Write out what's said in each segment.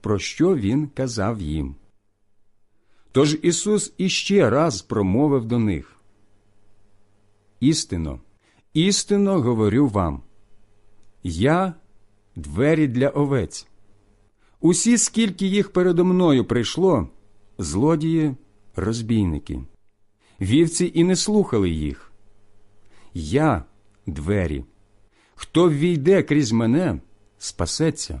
про що Він казав їм. Тож Ісус іще раз промовив до них Істинно, істинно говорю вам Я двері для овець. Усі, скільки їх передо мною прийшло, злодії, розбійники. Вівці і не слухали їх. Я двері. Хто ввійде крізь мене, спасеться.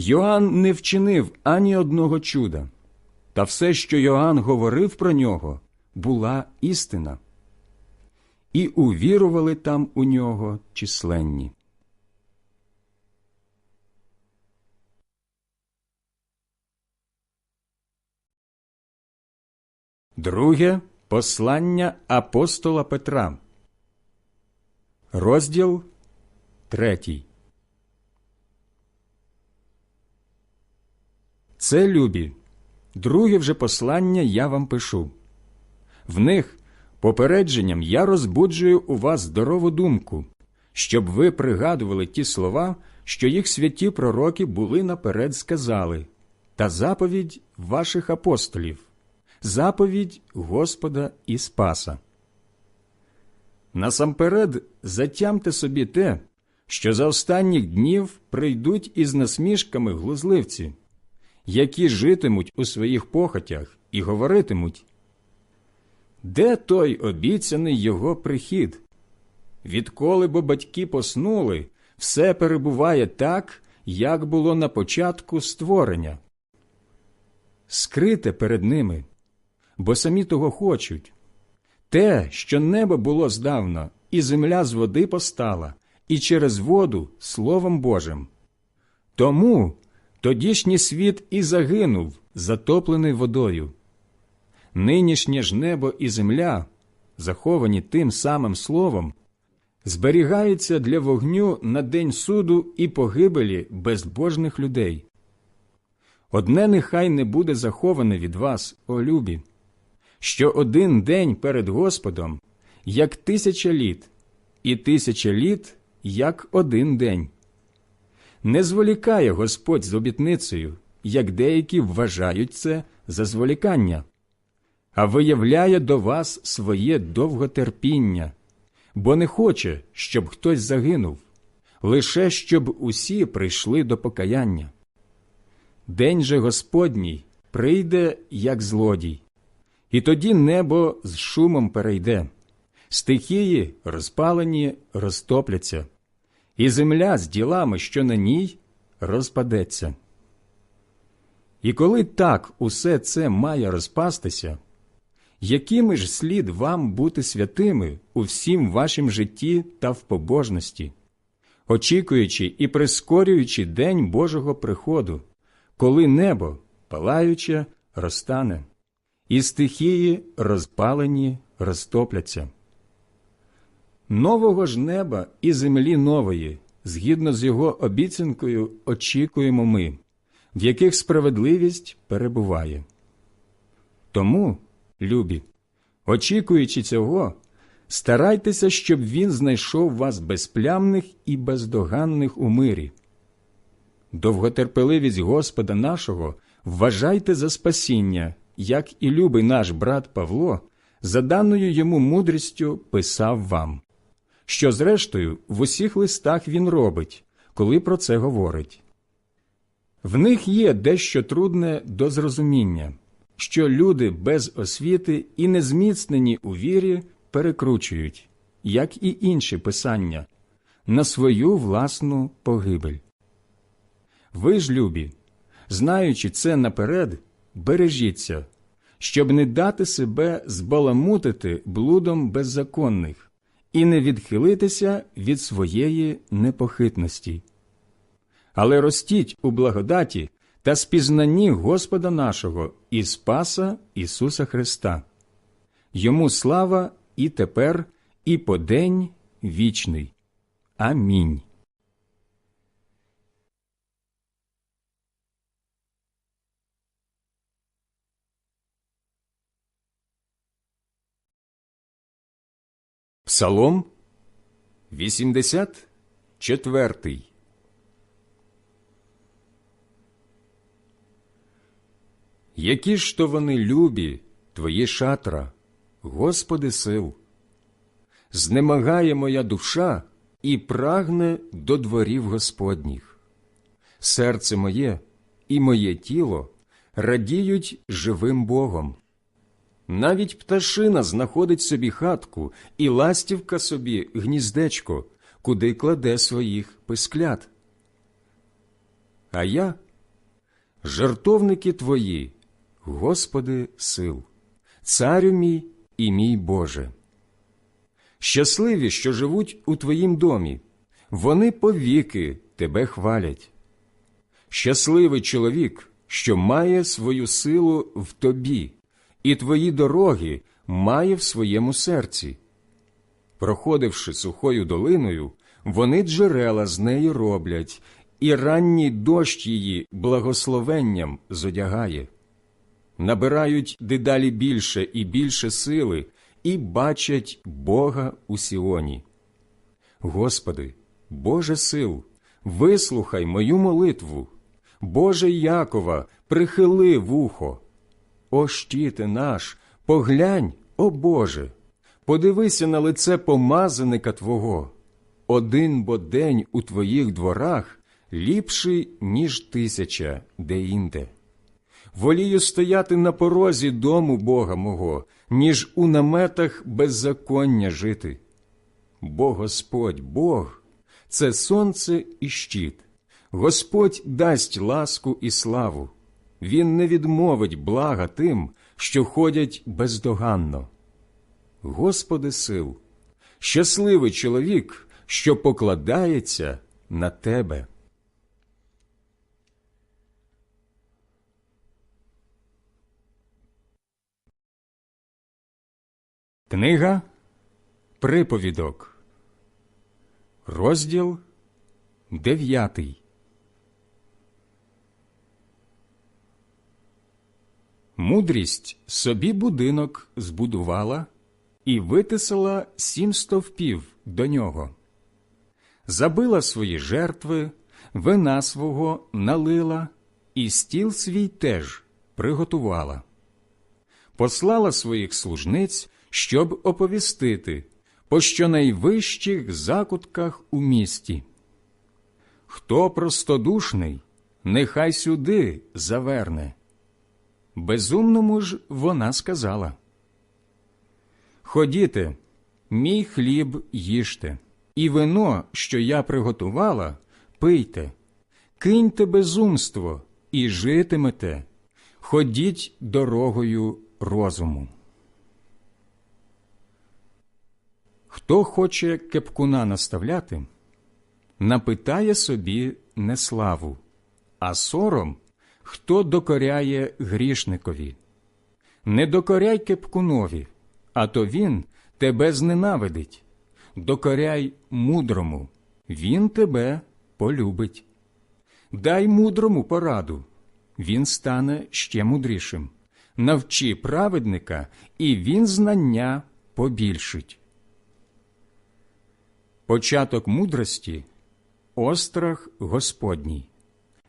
Йоанн не вчинив ані одного чуда, та все, що Йоанн говорив про нього, була істина. І увірували там у нього численні. Друге послання апостола Петра. Розділ третій. Це любі. Друге вже послання я вам пишу. В них попередженням я розбуджую у вас здорову думку, щоб ви пригадували ті слова, що їх святі пророки були наперед сказали, та заповідь ваших апостолів заповідь Господа і Спаса. Насамперед затямте собі те, що за останніх днів прийдуть із насмішками глузливці, які житимуть у своїх похотях і говоритимуть. Де той обіцяний його прихід? Відколи бо батьки поснули, все перебуває так, як було на початку створення. Скрите перед ними бо самі того хочуть. Те, що небо було здавна, і земля з води постала, і через воду Словом Божим. Тому тодішній світ і загинув, затоплений водою. Нинішнє ж небо і земля, заховані тим самим словом, зберігаються для вогню на день суду і погибелі безбожних людей. Одне нехай не буде заховане від вас, о любі що один день перед Господом як тисяча літ, і тисяча літ як один день. Не зволікає Господь з обітницею, як деякі вважають це за зволікання, а виявляє до вас своє довготерпіння, бо не хоче, щоб хтось загинув, лише щоб усі прийшли до покаяння. День же Господній прийде, як злодій. І тоді небо з шумом перейде, стихії розпалені розтопляться, і земля з ділами, що на ній, розпадеться. І коли так усе це має розпастися, якими ж слід вам бути святими у всім вашім житті та в побожності, очікуючи і прискорюючи день Божого приходу, коли небо, палаюче, розтане і стихії розпалені розтопляться. Нового ж неба і землі нової, згідно з його обіцянкою, очікуємо ми, в яких справедливість перебуває. Тому, любі, очікуючи цього, старайтеся, щоб він знайшов вас безплямних і бездоганних у мирі. Довготерпеливість Господа нашого вважайте за спасіння як і любий наш брат Павло, за даною йому мудрістю писав вам, що, зрештою, в усіх листах він робить, коли про це говорить. В них є дещо трудне до зрозуміння, що люди без освіти і незміцнені у вірі перекручують, як і інші писання, на свою власну погибель. Ви ж, любі, знаючи це наперед, бережіться, щоб не дати себе збаламутити блудом беззаконних і не відхилитися від своєї непохитності. Але ростіть у благодаті та спізнанні Господа нашого і Спаса Ісуса Христа. Йому слава і тепер, і по день вічний. Амінь. Псалом 84 Які ж то вони любі, твої шатра, Господи сил! Знемагає моя душа і прагне до дворів Господніх. Серце моє і моє тіло радіють живим Богом. Навіть пташина знаходить собі хатку і ластівка собі гніздечко, куди кладе своїх писклят. А я жертовники твої, Господи сил, царю мій і мій Боже. Щасливі, що живуть у Твоїм домі, вони повіки Тебе хвалять. Щасливий чоловік, що має свою силу в тобі, і твої дороги має в своєму серці. Проходивши сухою долиною, вони джерела з неї роблять, і ранній дощ її благословенням зодягає. Набирають дедалі більше і більше сили і бачать Бога у Сіоні. Господи, Боже сил, вислухай мою молитву, Боже Якова, прихили вухо. О щите наш, поглянь, о Боже, подивися на лице помазаника Твого. Один бо день у Твоїх дворах ліпший, ніж тисяча деінде. Волію стояти на порозі дому Бога мого, ніж у наметах беззаконня жити. Бо Господь Бог це сонце і щит, Господь дасть ласку і славу. Він не відмовить блага тим, що ходять бездоганно. Господи сил, щасливий чоловік, що покладається на Тебе. Книга Приповідок, розділ дев'ятий. Мудрість собі будинок збудувала і витисала сім стовпів до нього. Забила свої жертви, вина свого налила, і стіл свій теж приготувала. Послала своїх служниць, щоб оповістити по щонайвищих закутках у місті. Хто простодушний, нехай сюди заверне. Безумному ж вона сказала. Ходіте, мій хліб їжте, і вино, що я приготувала, пийте, киньте безумство і житимете, ходіть дорогою розуму. Хто хоче кепкуна наставляти, напитає собі неславу, а сором хто докоряє грішникові. Не докоряй кепкунові, а то він тебе зненавидить. Докоряй мудрому, він тебе полюбить. Дай мудрому пораду, він стане ще мудрішим. Навчи праведника, і він знання побільшить. Початок мудрості острах Господній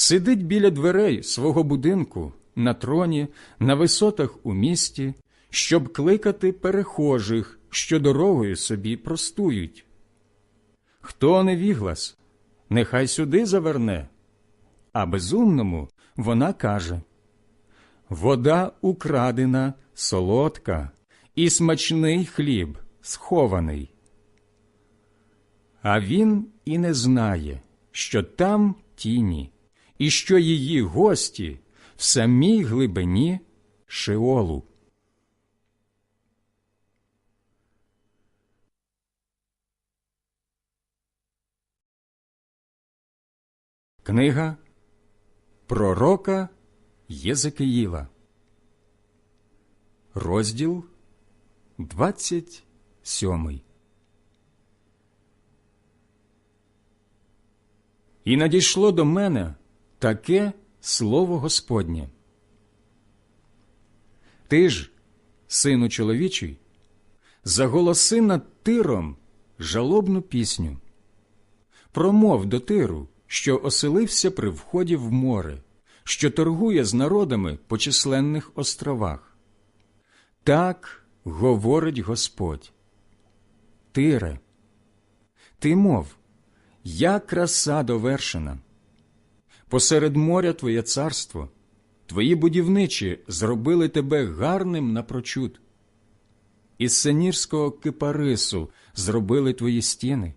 Сидить біля дверей свого будинку, на троні, на висотах у місті, щоб кликати перехожих, що дорогою собі простують. Хто невіглас, нехай сюди заверне, а безумному вона каже Вода украдена, солодка, і смачний хліб схований. А він і не знає, що там тіні, і що її гості в самій глибині Шеолу. Книга Пророка Єзекиїла Розділ 27 І надійшло до мене таке слово Господнє. Ти ж, сину чоловічий, заголоси над тиром жалобну пісню. Промов до тиру, що оселився при вході в море, що торгує з народами по численних островах. Так говорить Господь. Тире, ти мов, я краса довершена. Посеред моря твоє царство, твої будівничі зробили тебе гарним напрочуд. Із сенірського кипарису зробили твої стіни,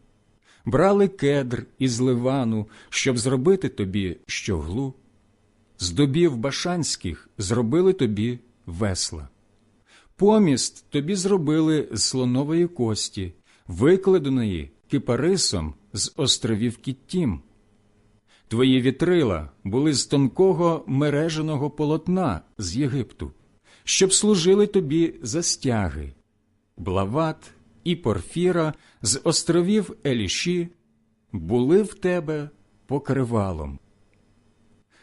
брали кедр із ливану, щоб зробити тобі щоглу. З дубів башанських зробили тобі весла. Поміст тобі зробили з слонової кості, викладеної кипарисом з островів Кіттім. Твої вітрила були з тонкого мереженого полотна з Єгипту, щоб служили тобі за стяги, блават і порфіра з островів Еліші були в тебе покривалом.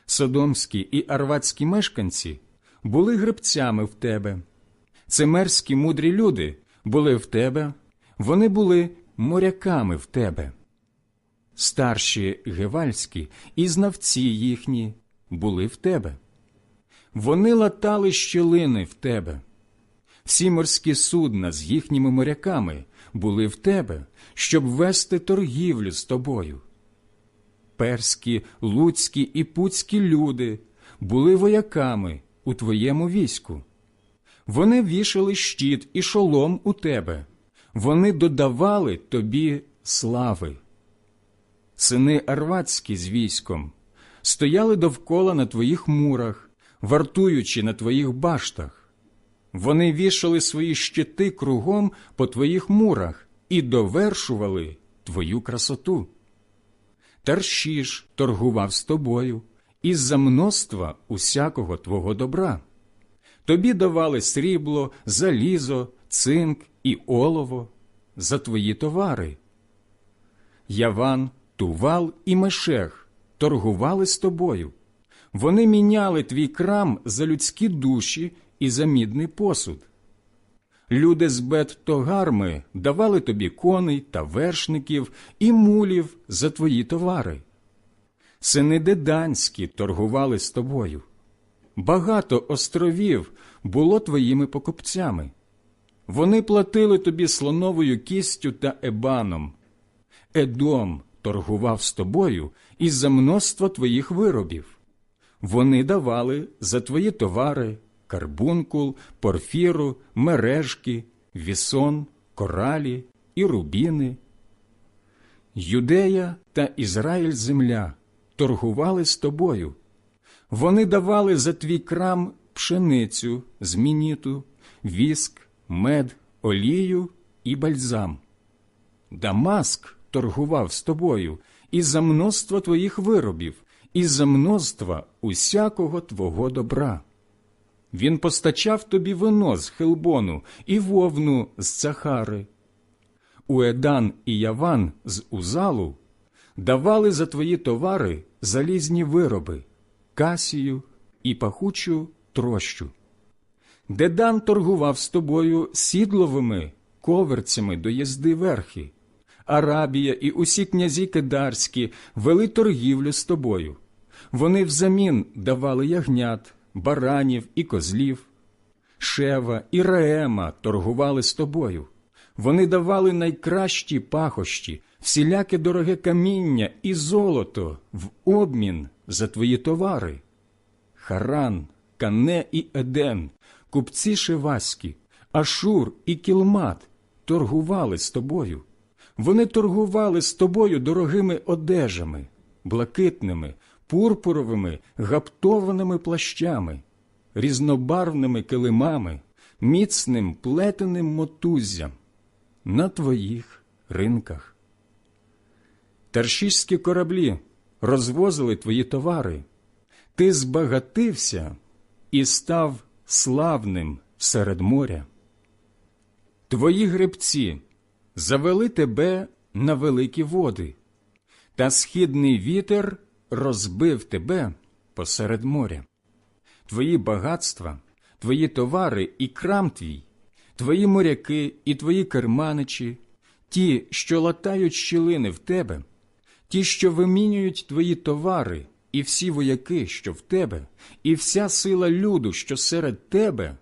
Содомські і арватські мешканці були гребцями в тебе. Цимерські мудрі люди були в тебе, вони були моряками в тебе. Старші гевальські і знавці їхні були в тебе. Вони латали щілини в тебе. Всі морські судна з їхніми моряками були в тебе, щоб вести торгівлю з тобою. Перські, луцькі і пуцькі люди були вояками у твоєму війську. Вони вішали щит і шолом у тебе, вони додавали тобі слави. Сини Арватські з військом стояли довкола на твоїх мурах, вартуючи на твоїх баштах. Вони вішали свої щити кругом по твоїх мурах і довершували твою красоту. Таршіш торгував з тобою із за множства усякого твого добра. Тобі давали срібло, залізо, цинк і олово за твої товари. Яван, Тувал і Мешех торгували з тобою. Вони міняли твій крам за людські душі і за мідний посуд. Люди з бет тогарми давали тобі коней та вершників і мулів за твої товари. Сини Деданські торгували з тобою. Багато островів було твоїми покупцями. Вони платили тобі слоновою кістю та ебаном. Едом торгував з тобою із за множства твоїх виробів. Вони давали за твої товари карбункул, порфіру, мережки, вісон, коралі і рубіни. Юдея та Ізраїль земля торгували з тобою. Вони давали за твій крам пшеницю, змініту, віск, мед, олію і бальзам. Дамаск торгував з тобою із за множства твоїх виробів, із за множства усякого твого добра. Він постачав тобі вино з Хелбону і вовну з Цахари. Уедан і Яван з Узалу давали за твої товари залізні вироби, касію і пахучу трощу. Дедан торгував з тобою сідловими коверцями до їзди верхи, Арабія і усі князі кедарські вели торгівлю з тобою. Вони взамін давали ягнят, баранів і козлів. Шева і Реема торгували з тобою. Вони давали найкращі пахощі, всіляке дороге каміння і золото в обмін за твої товари. Харан, Кане і Еден, купці Шеваські, Ашур і Кілмат торгували з тобою. Вони торгували з тобою дорогими одежами, блакитними, пурпуровими, гаптованими плащами, різнобарвними килимами, міцним плетеним мотуззям на твоїх ринках. Таршіські кораблі розвозили твої товари. Ти збагатився і став славним серед моря. Твої гребці завели тебе на великі води, та східний вітер розбив тебе посеред моря. Твої багатства, твої товари і крам твій, твої моряки і твої керманичі, ті, що латають щілини в тебе, ті, що вимінюють твої товари, і всі вояки, що в тебе, і вся сила люду, що серед тебе,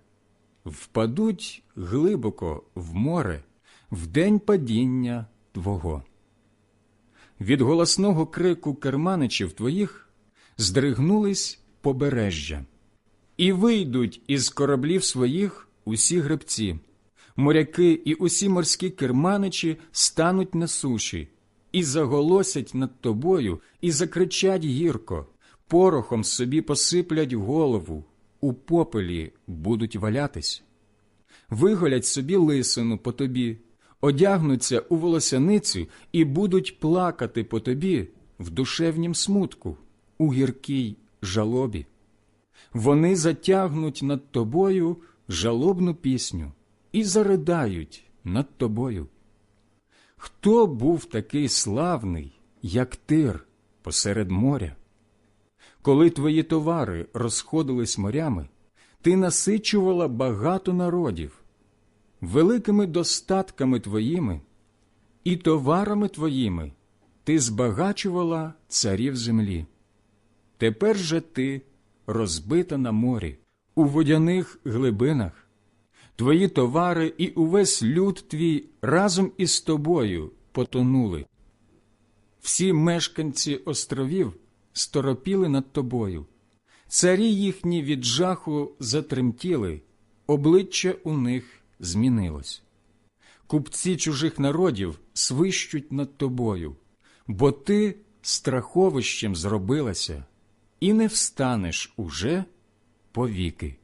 впадуть глибоко в море в день падіння Твого. Від голосного крику керманичів твоїх здригнулись побережжя, і вийдуть із кораблів своїх усі гребці, моряки і усі морські керманичі стануть на суші, і заголосять над тобою, і закричать гірко, порохом собі посиплять голову, у попелі будуть валятись. Виголять собі лисину по тобі, одягнуться у волосяницю і будуть плакати по тобі в душевнім смутку, у гіркій жалобі. Вони затягнуть над тобою жалобну пісню і заридають над тобою. Хто був такий славний, як тир посеред моря? Коли твої товари розходились морями, ти насичувала багато народів, великими достатками твоїми і товарами твоїми ти збагачувала царів землі. Тепер же ти розбита на морі, у водяних глибинах. Твої товари і увесь люд твій разом із тобою потонули. Всі мешканці островів сторопіли над тобою. Царі їхні від жаху затремтіли, обличчя у них змінилось. Купці чужих народів свищуть над тобою, бо ти страховищем зробилася і не встанеш уже повіки.